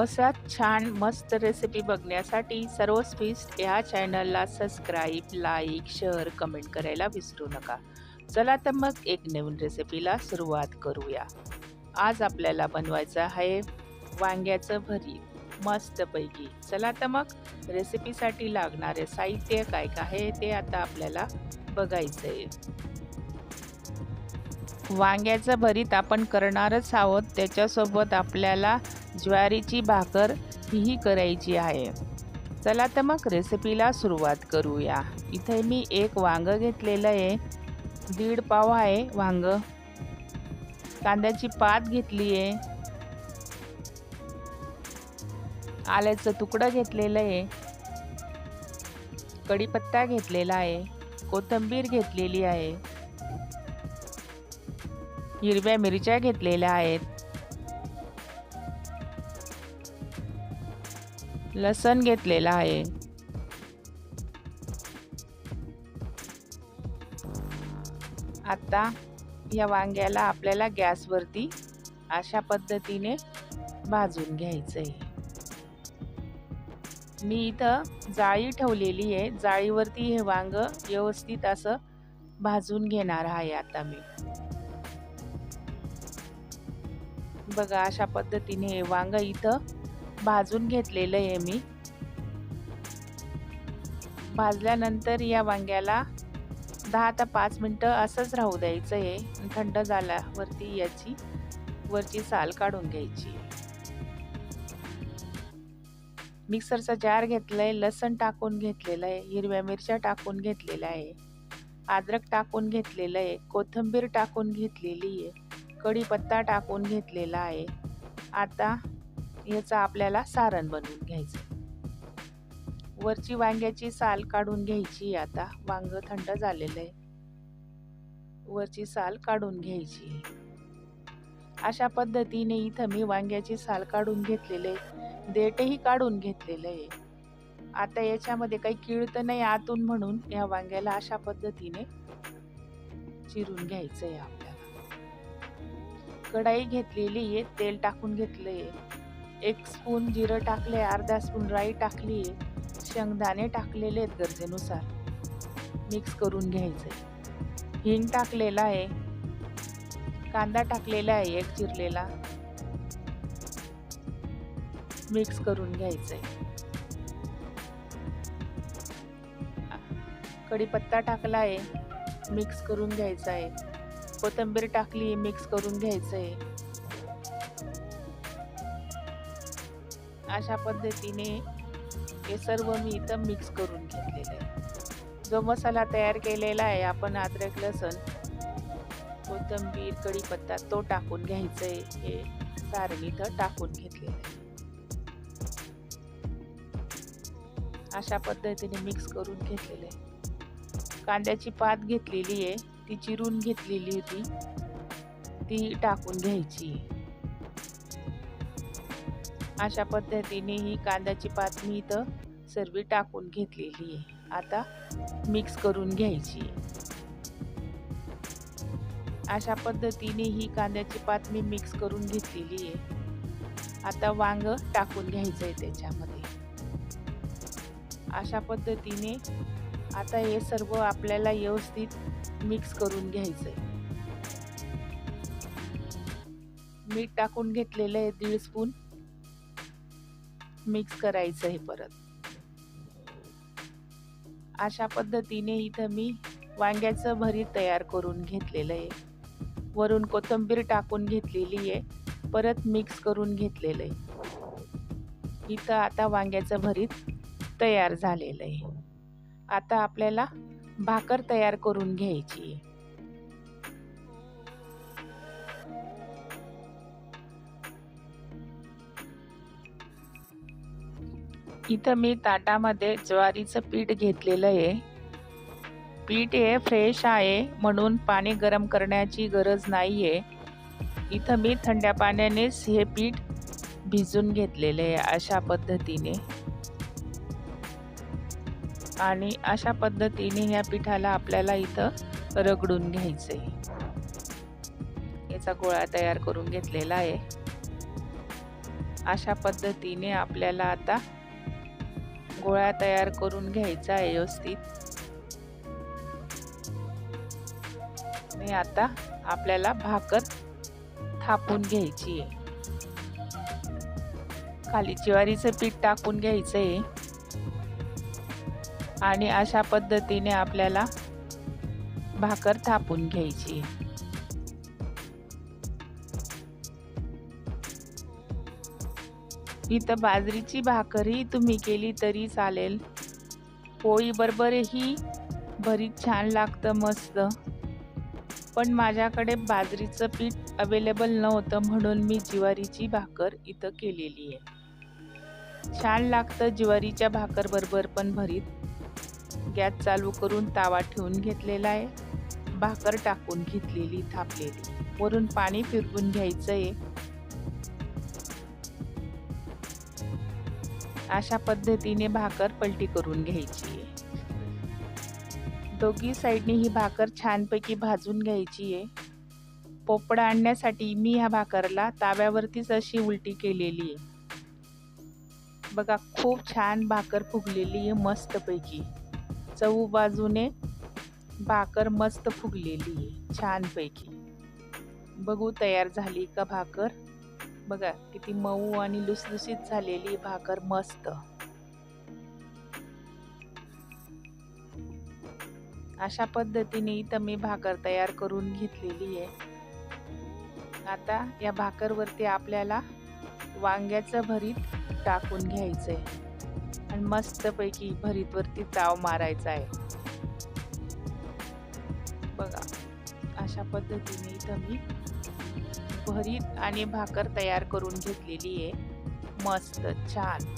असा छान मस्त रेसिपी बघण्यासाठी सर्व स्पीस्ट या चॅनलला सबस्क्राईब लाईक शेअर कमेंट करायला विसरू नका. चला तर मग एक नवीन रेसिपीला सुरुवात करूया. आज आपल्याला बनवायचं आहे वांग्याचं भरीत मस्तपैकी. चला तर मग रेसिपीसाठी लागणारे साहित्य काय काय आहे ते आता आपल्याला बघायचं आहे वांग्याचं भरीत आपण करणारच आहोत. त्याच्यासोबत आपल्याला ज्वारीची भाकर हीही करायची आहे. चला तर मग रेसिपीला सुरुवात करूया. इथे मी एक वांगं घेतलेलं आहे. दीड पाव आहे वांग. कांद्याची पात घेतली आहे. आल्याचं तुकडं घेतलेलं आहे. कढीपत्ता घेतलेला आहे. कोथिंबीर घेतलेली आहे. हिरव्या मिरच्या घेतलेल्या आहेत. लसण घेतलेला आहे. आता या वांग्याला आपल्याला गॅसवरती अशा पद्धतीने भाजून घ्यायचं आहे मी इथं जाळी ठेवलेली आहे. जाळीवरती हे वांग व्यवस्थित असं भाजून घेणार आहे आता मी. बघा अशा पद्धतीने हे वांग इथं भाजून घेतलेलं आहे मी. भाजल्यानंतर या वांग्याला दहा ते पाच मिनटं असंच राहू द्यायचं आहे. थंड झाल्यावरती याची वरची साल काढून घ्यायची मिक्सरचा जार घेतलाय लसण टाकून घेतलेलं आहे हिरव्या मिरच्या टाकून घेतलेल्या आहे अद्रक टाकून घेतलेलं आहे कोथिंबीर टाकून घेतलेली आहे कढीपत्ता टाकून घेतलेला आहे. आता याचं आपल्याला सारण बनवून घ्यायचं वरची वांग्याची साल काढून घ्यायची आता वांग थंड झालेलं आहे वरची साल काढून घ्यायची. अशा पद्धतीने इथं मी वांग्याची साल काढून घेतलेले देठही काढून घेतलेलं. आहे आता याच्यामध्ये काही किळ तर नाही आतून म्हणून या वांग्याला अशा पद्धतीने चिरून घ्यायचं आहे आपल्याला. कढाई घेतलेली आहे तेल टाकून घेतलंय. एक स्पून जिरं टाकले अर्धा स्पून राई टाकली आहे शेंगदाणे टाकलेले आहेत गरजेनुसार. मिक्स करून घ्यायचे हिंग टाकलेला आहे. कांदा टाकलेला आहे एक चिरलेला. मिक्स करून घ्यायचं आहे कढीपत्ता टाकला आहे मिक्स करून घ्यायचा आहे कोथिंबीर टाकली मिक्स करून घ्यायचं आहे अशा पद्धतीने हे सर्व मी इथं मिक्स करून घेतलेलं आहे. जो मसाला तयार केलेला आहे आपण अद्रक लसण कोथिंबीर कढीपत्ता तो टाकून घ्यायचं आहे हे सारण इथं टाकून घेतलेलं आहे. अशा पद्धतीने मिक्स करून घेतलेलं आहे. कांद्याची पात घेतलेली आहे. ती चिरून घेतलेली होती. ती टाकून घ्यायची अशा पद्धतीने ही कांद्याची पात मी इथं सर्व टाकून घेतलेली आहे. आता मिक्स करून घ्यायची. अशा पद्धतीने ही कांद्याची पात मी मिक्स करून घेतलेली आहे. आता वांग टाकून घ्यायचं आहे त्याच्यामध्ये. अशा पद्धतीने आता हे सर्व आपल्याला व्यवस्थित मिक्स करून घ्यायचं आहे. मीठ टाकून घेतलेलं आहे दीड स्पून मिक्स करायचं आहे परत. अशा पद्धतीने इथं मी वांग्याचं भरीत तयार करून घेतलेलं आहे. वरून कोथिंबीर टाकून घेतलेली आहे. परत मिक्स करून घेतलेलं आहे. इथं आता वांग्याचं भरीत तयार झालेलं आहे. आता आपल्याला भाकर तयार करून घ्यायची आहे. इथं मी ताटामध्ये ज्वारीचं पीठ घेतलेलं आहे. पीठ हे फ्रेश आहे म्हणून पाणी गरम करण्याची गरज नाही आहे इथं मी थंड्या पाण्यानेच हे पीठ भिजून घेतलेले आहे अशा पद्धतीने. आणि अशा पद्धतीने या पिठाला आपल्याला इथं रगडून घ्यायचं आहे याचा गोळा तयार करून घेतलेला आहे. अशा पद्धतीने आपल्याला आता गोळा तयार करून घ्यायचा आहे व्यवस्थित. आणि आता आपल्याला भाकर थापून घ्यायची आहे. खाली ज्वारीचं पीठ टाकून घ्यायचं आहे आणि अशा पद्धतीने आपल्याला भाकर थापून घ्यायची आहे. इथं बाजरीची भाकरही तुम्ही केली तरी चालेल. पोळी बरोबरही भरीत छान लागतं मस्त. पण माझ्याकडे बाजरीचं पीठ अवेलेबल नव्हतं म्हणून मी ज्वारीची भाकर इथं केलेली आहे. छान लागतं ज्वारीच्या भाकरबरोबर पण भरीत. गॅस चालू करून तावा ठेवून घेतलेला आहे. भाकर टाकून घेतलेली थापलेली. वरून पाणी फिरवून घ्यायचं आहे अशा पद्धतीने भाकर पलटी करून घ्यायची आहे. दोघी साईडने ही भाकर छानपैकी भाजून घ्यायची आहे. पोपडा आणण्यासाठी मी ह्या भाकरला ताव्यावरतीच अशी उलटी केलेली आहे. बघा खूप छान भाकर फुगलेली आहे मस्तपैकी. चऊ बाजूने भाकर मस्त फुगलेली आहे छानपैकी. बघू तयार झाली का भाकर? बघा किती मऊ आणि लुसलुसीत झालेली भाकर मस्त. अशा पद्धतीने इथं मी भाकर तयार करून घेतलेली आहे. आता या भाकरवरती आपल्याला वांग्याचं भरीत टाकून घ्यायचंय. आणि मस्तपैकी भरीतवरती ताव मारायचा आहे. बघा अशा पद्धतीने इथं मी भरीत आणि भाकर तयार करून घेतलेली आहे. मस्त छान.